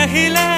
रहिला